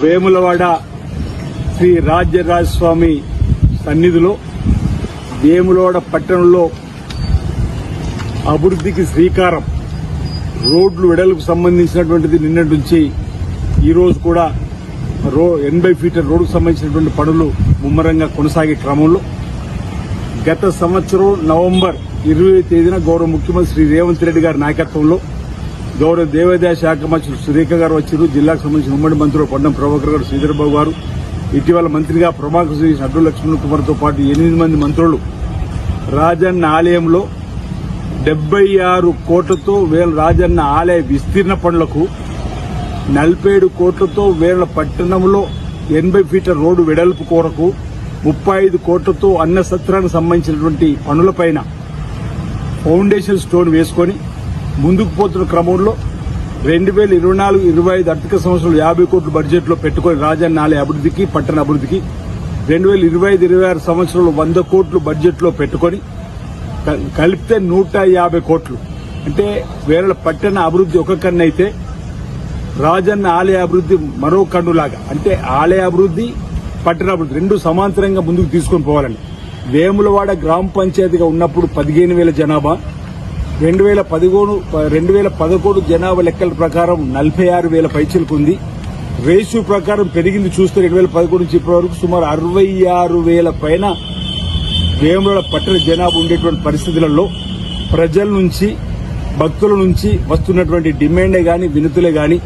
వేములవాడ శ్రీ రాజ్యరాజస్వామి సన్నిధిలో వేములవాడ పట్టణంలో అభివృద్ధికి శ్రీకారం రోడ్లు వెడలకు సంబంధించినటువంటిది నిన్నటి నుంచి ఈరోజు కూడా రో ఎనభై ఫీట్ల రోడ్డుకు సంబంధించినటువంటి పనులు ముమ్మరంగా కొనసాగే క్రమంలో. గత సంవత్సరం నవంబర్ ఇరవై తేదీన గౌరవ ముఖ్యమంత్రి శ్రీ రేవంత్ రెడ్డి గారి నాయకత్వంలో గౌరవ దేవాదాయ శాఖ మంత్రులు సురేఖ గారు వచ్చారు. జిల్లాకు సంబంధించిన ఉమ్మడి మంత్రులు పొన్నం ప్రభాకర్ గారు శ్రీధరబాబు గారు. ఇటీవల మంత్రిగా ప్రభాకర్ శ్రీ అడ్డు లక్ష్మణ్ కుమార్తో పాటు ఎనిమిది మంది మంత్రులు. రాజన్న ఆలయంలో డెబ్బై ఆరు కోట్లతో వేల రాజన్న ఆలయ విస్తీర్ణ పనులకు నలభై ఏడు కోట్లతో వేల పట్టణంలో ఎనభై ఫీట్ల రోడ్డు వెడల్పు కోరకు ముప్పై ఐదు కోట్లతో అన్న సత్రానికి సంబంధించినటువంటి పనులపైన ఫౌండేషన్ స్టోన్ వేసుకొని ముందుకు పోతున్న క్రమంలో రెండు వేల ఇరవై నాలుగు ఇరవై ఐదు ఆర్థిక సంవత్సరాలు యాభై కోట్ల బడ్జెట్లో పెట్టుకొని రాజన్న ఆలయ అభివృద్ధికి పట్టణ అభివృద్ధికి రెండు వేల ఇరవై ఐదు ఇరవై ఆరు సంవత్సరంలో వంద కోట్లు బడ్జెట్లో పెట్టుకొని కలిపితే నూట యాభై కోట్లు. అంటే వేరే పట్టణ అభివృద్ధి ఒక కన్ను అయితే రాజన్న ఆలయ అభివృద్ధి మరో కన్నులాగా. అంటే ఆలయ అభివృద్ధి పట్టణ అభివృద్ధి రెండు సమాంతరంగా ముందుకు తీసుకొని పోవాలండి. వేములవాడ గ్రామ పంచాయతీగా ఉన్నప్పుడు పదిహేను వేల జనాభా రెండు వేల పదిహేను రెండు వేల పదకొండు జనాభా లెక్కల ప్రకారం నలభై ఆరు వేల పైచలకు ఉంది రేషియో ప్రకారం పెరిగింది చూస్తే రెండు వేల పదకొండు నుంచి ఇప్పటి వరకు సుమారు అరవై ఆరు వేల పైన వేముల పట్టణ జనాభా ఉండేటువంటి పరిస్థితులలో ప్రజల నుంచి భక్తుల నుంచి వస్తున్నటువంటి డిమాండే గాని వినతులే గాని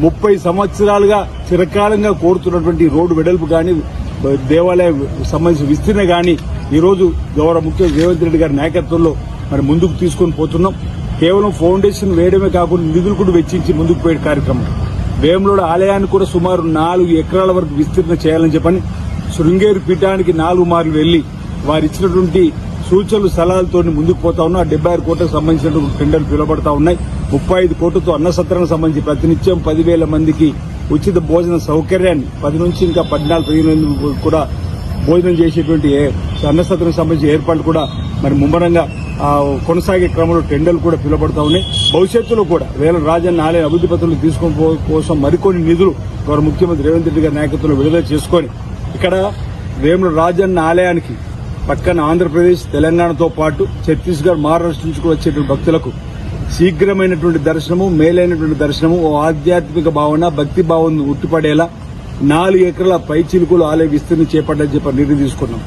ముప్పై సంవత్సరాలుగా చిరకాలంగా కోరుతున్నటువంటి రోడ్డు వెడల్పు గాని దేవాలయ సంబంధించిన విస్తీర్ణ గాని ఈరోజు గౌరవ ముఖ్యమంత్రి రేవంత్ రెడ్డి గారి నాయకత్వంలో మరి ముందుకు తీసుకొని పోతున్నాం. కేవలం ఫౌండేషన్ వేయడమే కాకుండా నిధులు కూడా వెచ్చించి ముందుకు పోయే కార్యక్రమం. వేములోడ ఆలయాన్ని కూడా సుమారు నాలుగు ఎకరాల వరకు విస్తీర్ణ చేయాలని చెప్పని శృంగేరి పీఠానికి నాలుగు మార్లు వెళ్ళి వారు ఇచ్చినటువంటి సూచనలు సలహాలతో ముందుకు పోతా ఉన్నాం. ఆ డెబ్బై ఆరు కోట్లకు సంబంధించినటువంటి టెండర్లు పిలువబడతా ఉన్నాయి. ముప్పై ఐదు కోట్లతో అన్న సత్రానికి సంబంధించి ప్రతినిత్యం పదివేల మందికి ఉచిత భోజన సౌకర్యాన్ని పది నుంచి ఇంకా పద్నాలుగు పదిహేను మంది కూడా భోజనం చేసేటువంటి ఏ- సంబంధించిన ఏర్పాట్లు కూడా మరి ముమ్మరంగా కొనసాగే క్రమంలో టెండర్లు కూడా పిలువబడతా ఉన్నాయి. భవిష్యత్తులో కూడా వేల రాజన్న ఆలయ అభివృద్ధి పత్రులు తీసుకొని పో- కోసం మరికొన్ని నిధులు గౌరవ ముఖ్యమంత్రి రేవంత్ రెడ్డి గారి నాయకత్వంలో విడుదల చేసుకొని ఇక్కడ వేముల రాజన్న ఆలయానికి పక్కన ఆంధ్రప్రదేశ్ తెలంగాణతో పాటు ఛత్తీస్గఢ్ మహారాష్ట్ర నుంచి కూడా వచ్చేటువంటి భక్తులకు శీఘ్రమైనటువంటి దర్శనము మేలైనటువంటి దర్శనము ఓ ఆధ్యాత్మిక భావన భక్తి భావన ఉట్టిపడేలా నాలుగు ఎకరాల పై చిలుకులు ఆలయ విస్తీర్ణం చేపట్టని చెప్పి నిర్ణయం తీసుకున్నాం.